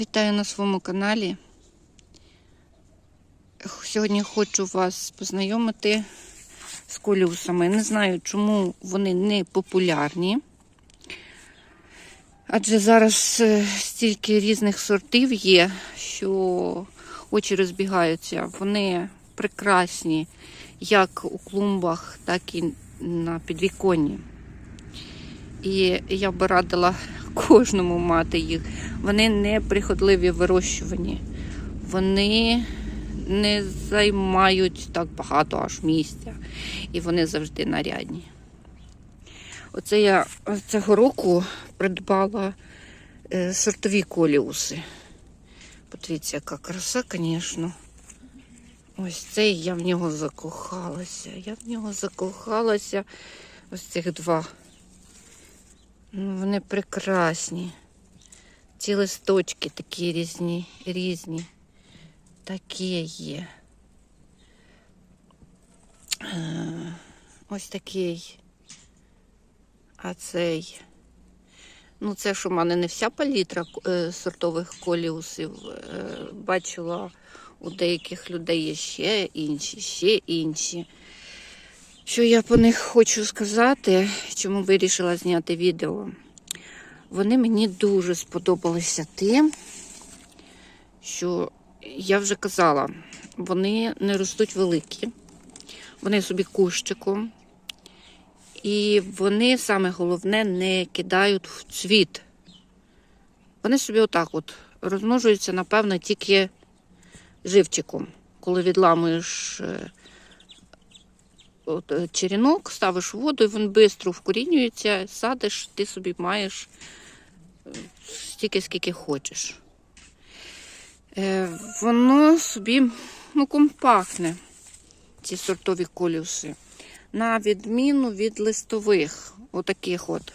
Вітаю на своєму каналі. Сьогодні хочу вас познайомити з колюсами. Не знаю, чому вони не популярні. Адже зараз е, стільки різних сортів є, що очі розбігаються. Вони прекрасні як у клумбах, так і на підвіконні. І я би радила кожному мати їх. Вони не прихотливі в вирощуванні. Вони не займають так багато аж місця. І вони завжди нарядні. Оце я цього року придбала е, сортові коліуси. Подивіться, яка краса, звісно. Ось цей я в нього закохалася. Я в нього закохалася. Ось цих два. Ну, вони прекрасні. Ці листочки такі різні, різні. Такі є. Е, Ось такий. А цей. Ну, це ж у мене не вся палітра е, сортових коліусів. Е, бачила у деяких людей є ще інші, ще інші. Що я по них хочу сказати, чому вирішила зняти відео. Вони мені дуже сподобалися тим, що я вже казала, вони не ростуть великі, вони собі кущиком. І вони, саме головне, не кидають в цвіт. Вони собі отак от розмножуються, напевно, тільки живчиком. Коли відламуєш е, от, е, черенок, ставиш воду, і він швидко вкорінюється, садиш, ти собі маєш стільки, скільки хочеш. Е, воно собі ну, компактне, ці сортові коліуси. На відміну від листових, отаких от.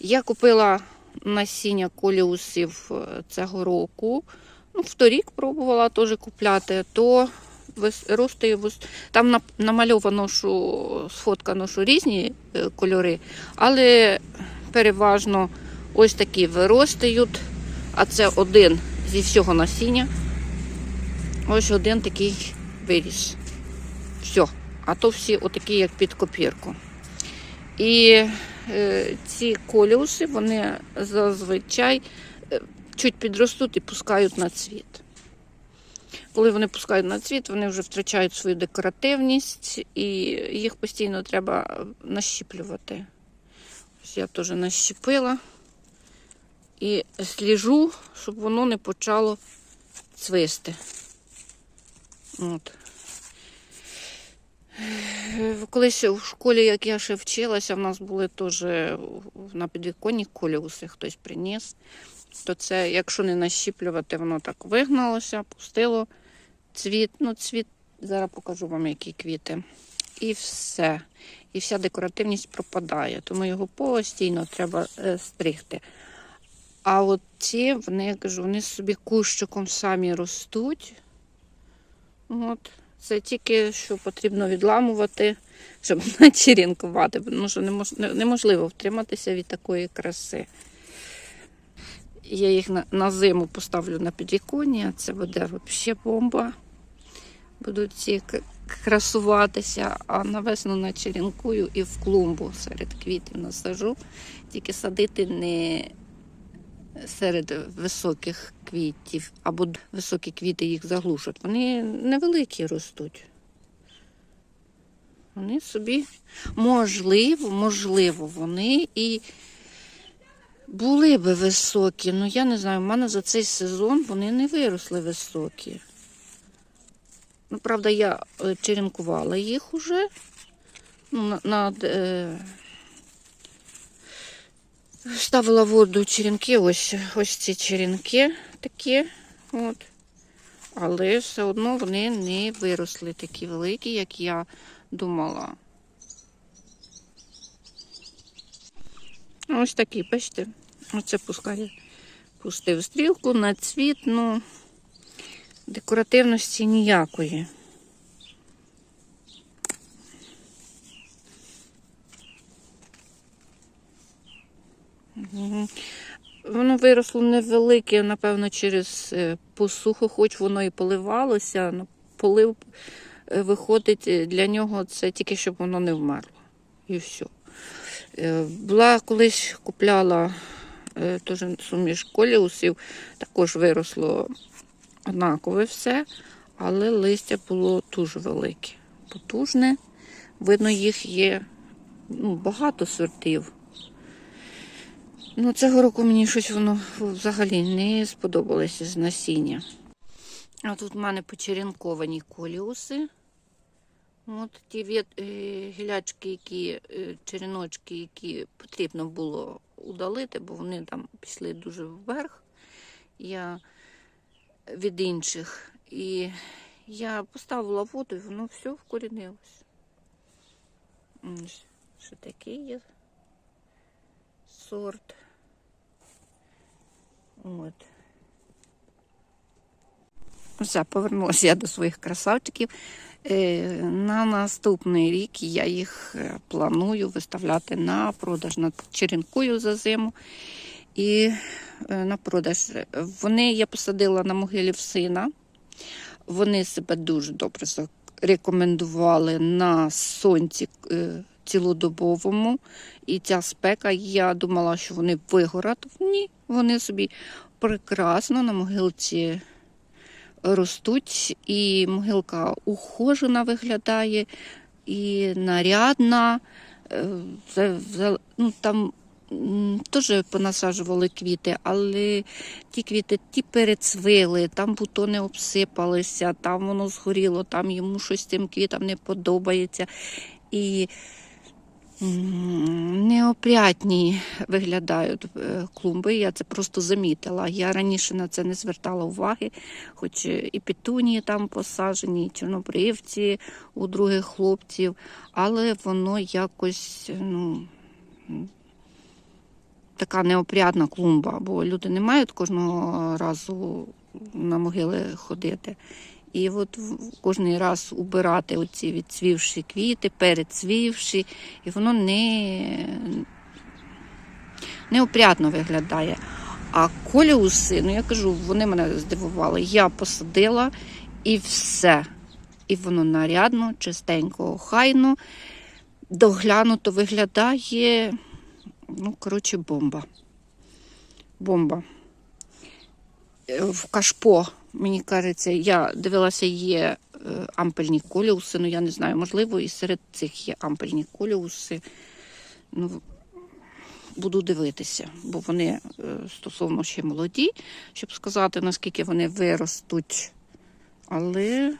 Я купила насіння коліусів е, цього року. Ну, вторік пробувала теж купляти, то рости там на- намальовано, що сфоткано, що різні е, кольори, але переважно ось такі виростають, а це один зі всього насіння. Ось один такий виріс. Все. А то всі отакі, як під копірку. І е, ці коліуси, вони зазвичай е, чуть підростуть і пускають на цвіт. Коли вони пускають на цвіт, вони вже втрачають свою декоративність і їх постійно треба нащіплювати. Ось я теж нащепила і сліжу, щоб воно не почало цвисти. От. Колись в школі, як я ще вчилася, в нас були теж на підвіконні коліуси, хтось приніс. То це, якщо не нащіплювати, воно так вигналося, пустило цвіт. Ну, цвіт, зараз покажу вам, які квіти. І все. І вся декоративність пропадає, тому його постійно треба е, стригти. А от ці, вони, я кажу, вони собі кущиком самі ростуть. От. Це тільки що потрібно відламувати, щоб начерінкувати, тому що неможливо втриматися від такої краси. Я їх на, зиму поставлю на підвіконня, це буде взагалі бомба. Будуть ці красуватися, а на весну начерінкую і в клумбу серед квітів насажу. Тільки садити не серед високих квітів, або високі квіти їх заглушать. Вони невеликі ростуть. Вони собі, можливо, можливо, вони і були би високі. Ну, я не знаю, в мене за цей сезон вони не виросли високі. Ну, правда, я е, черенкувала їх уже. Ну, на, на, е, Ставила воду черенки, ось, ось ці черенки такі. От. Але все одно вони не виросли такі великі, як я думала. Ось такі, бачите, оце пускає, пустив стрілку на цвіт, ну декоративності ніякої. Воно виросло невелике, напевно, через е, посуху, хоч воно і поливалося, ну, полив е, виходить е, для нього це тільки щоб воно не вмерло. І все. Була колись купляла теж суміш коліусів, також виросло однакове все, але листя було дуже велике, потужне. Видно, їх є ну, багато сортів. Ну, цього року мені щось воно взагалі не сподобалося з насіння. А тут в мене почеренковані коліуси. От ті е, гілячки, які, е, череночки, які потрібно було удалити, бо вони там пішли дуже вверх. Я від інших. І я поставила воду, і воно все вкорінилось. Ось, Що такий є сорт. От. Все, повернулася я до своїх красавчиків. Е, На наступний рік я їх е, планую виставляти на продаж. Черенкую за зиму і е, на продаж. Вони я посадила на могилі в сина. Вони себе дуже добре рекомендували на сонці цілодобовому. І ця спека, я думала, що вони вигорять. Ні, вони собі прекрасно на могилці ростуть, і могилка ухожена виглядає, і нарядна. Е, за- Ну, там теж понасаджували квіти, але ті квіти ті перецвили, там бутони обсипалися, там воно згоріло, там йому щось цим квітам не подобається. І неопрятні виглядають е, клумби. Я це просто замітила. Я раніше на це не звертала уваги, хоч і петунії там посаджені, і чорнобривці у других хлопців, але воно якось ну, така неопрятна клумба, бо люди не мають кожного разу на могили ходити. І от кожний раз убирати оці відцвівші квіти, перецвівші, і воно не, неопрятно виглядає. А коліуси, ну я кажу, вони мене здивували. Я посадила і все. І воно нарядно, чистенько, охайно, доглянуто виглядає. Ну, коротше, бомба. Бомба. Е, В кашпо, мені кажеться, я дивилася, є е, ампельні коліуси, ну я не знаю, можливо, і серед цих є ампельні коліуси. Ну, буду дивитися, бо вони е, стосовно ще молоді, щоб сказати, наскільки вони виростуть. Але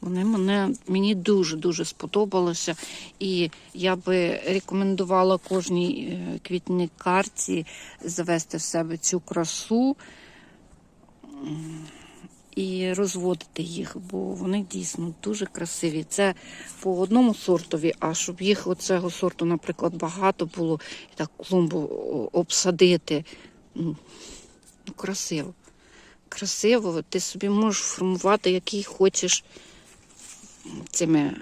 вони мене, мені дуже-дуже сподобалося. І я би рекомендувала кожній е, квітникарці завести в себе цю красу і розводити їх, бо вони дійсно дуже красиві. Це по одному сортові, а щоб їх оцього сорту, наприклад, багато було, і так клумбу обсадити. Ну, ну, красиво. Красиво, ти собі можеш формувати, який хочеш цими, е,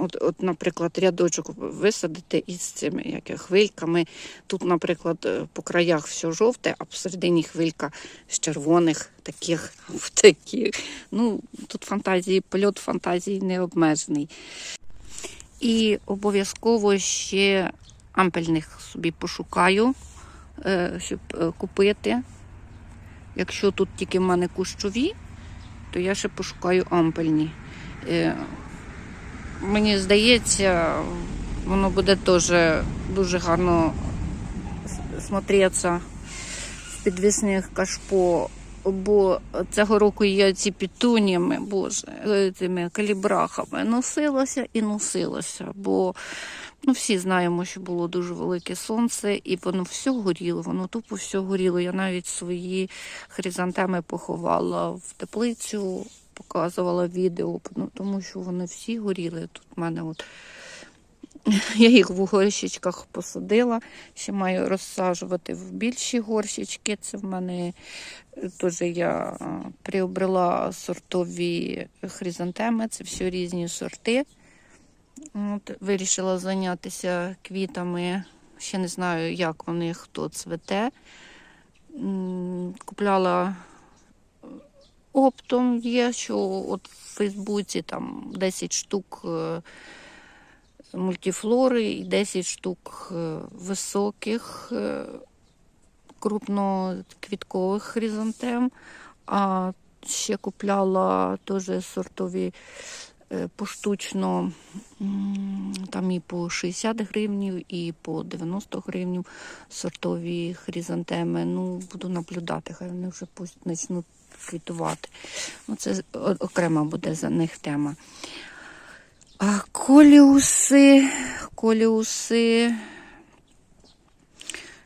от, от, наприклад, рядочок висадити із цими як, хвильками. Тут, наприклад, е, по краях все жовте, а посередині хвилька з червоних таких, таких. Ну, тут фантазії, польот фантазії не обмежений. І обов'язково ще ампельних собі пошукаю, е, щоб купити. Якщо тут тільки в мене кущові, то я ще пошукаю ампельні. Мені здається, воно буде теж дуже гарно смотреться в підвісних кашпо. Бо цього року я ці пітуніями, боже, е, цими калібрахами носилася і носилася. Бо ну, всі знаємо, що було дуже велике сонце, і воно все горіло, воно тупо все горіло. Я навіть свої хризантеми поховала в теплицю, показувала відео, ну, тому що вони всі горіли. Тут в мене от я їх в горщичках посадила. Ще маю розсаджувати в більші горщички. Це в мене е, теж я а, приобрела сортові хризантеми, це все різні сорти. От, вирішила зайнятися квітами Ще не знаю, як в них хто цвете. Купляла оптом є, що от в Фейсбуці там 10 штук е, мультифлори і 10 штук е, високих е, крупноквіткових хризантем. А ще купляла теж сортові поштучно, там і по 60 гривнів, і по 90 гривнів сортові хризантеми. Ну, буду наблюдати, хай вони вже пусть почнуть квітувати. Ну, це окрема буде за них тема. А коліуси, коліуси.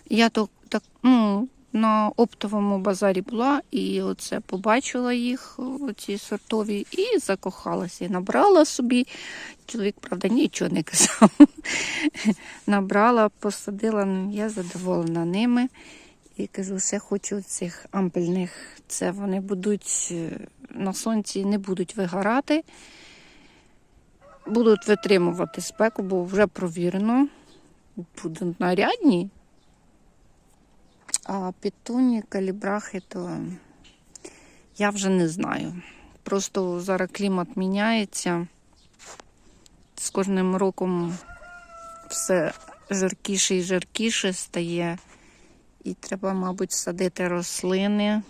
Я то так, ну, на оптовому базарі була і оце побачила їх, оці сортові, і закохалася. І набрала собі. Чоловік, правда, нічого не казав. Набрала, посадила, ну, я задоволена ними. І кажу, все хочу цих ампельних. Це вони будуть е, на сонці, не будуть вигорати, будуть витримувати спеку, бо вже провірено. Будуть нарядні. А пітуні, калібрахи, то я вже не знаю. Просто зараз клімат міняється. З кожним роком все жаркіше і жаркіше стає. І треба, мабуть, садити рослини,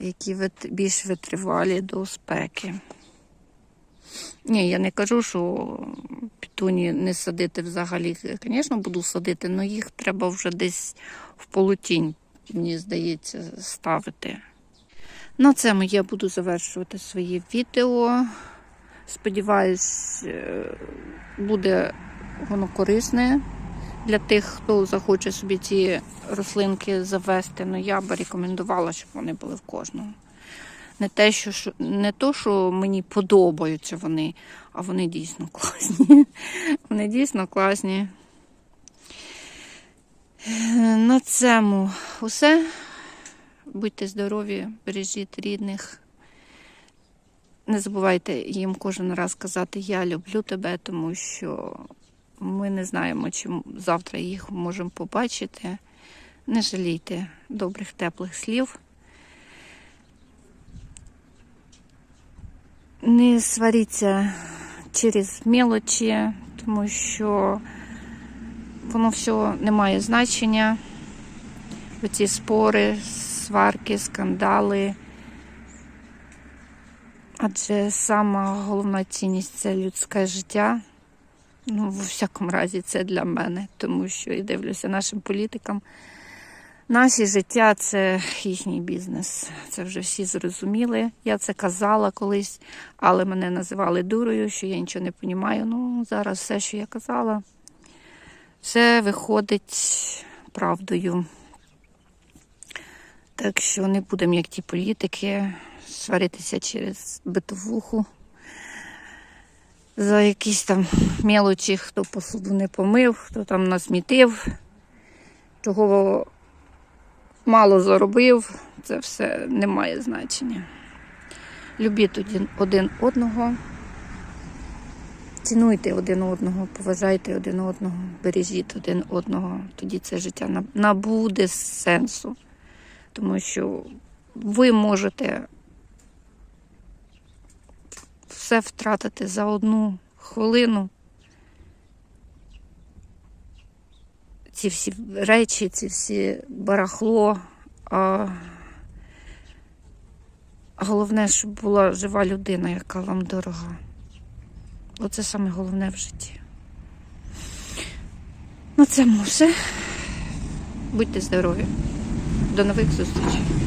які більш витривалі до спеки. Ні, я не кажу, що пітуні не садити взагалі. Звісно, буду садити, але їх треба вже десь в полутінь, мені здається, ставити. На цьому я буду завершувати своє відео. Сподіваюсь, е, буде воно корисне для тих, хто захоче собі ці рослинки завести. Ну, я би рекомендувала, щоб вони були в кожного. Не те, що, не то, що мені подобаються вони, а вони дійсно класні. Вони дійсно класні. На цьому усе. Будьте здорові, бережіть рідних. Не забувайте їм кожен раз казати Я люблю тебе, тому що ми не знаємо, чи завтра їх можемо побачити. Не жалійте добрих, теплих слів. Не сваріться через мелочі, тому що воно все не має значення. Оці спори, сварки, скандали. Адже сама головна цінність це людське життя. Ну, в всякому разі, це для мене, тому що я дивлюся нашим політикам. Наші життя це їхній бізнес. Це вже всі зрозуміли. Я це казала колись, але мене називали дурою, що я нічого не розумію. Ну, зараз все, що я казала, все виходить правдою. Так що не будемо, як ті політики, сваритися через битовуху. За якісь там мелочі, хто посуду не помив, хто там насмітив, чого мало заробив, це все не має значення. Любіть один, одного, цінуйте один одного, поважайте один одного, бережіть один одного. Тоді це життя набуде сенсу. Тому що ви можете все втратити за одну хвилину. Ці всі речі, ці всі барахло. А головне, щоб була жива людина, яка вам дорога. Оце саме головне в житті. На цьому все. Будьте здорові. До нових зустрічей.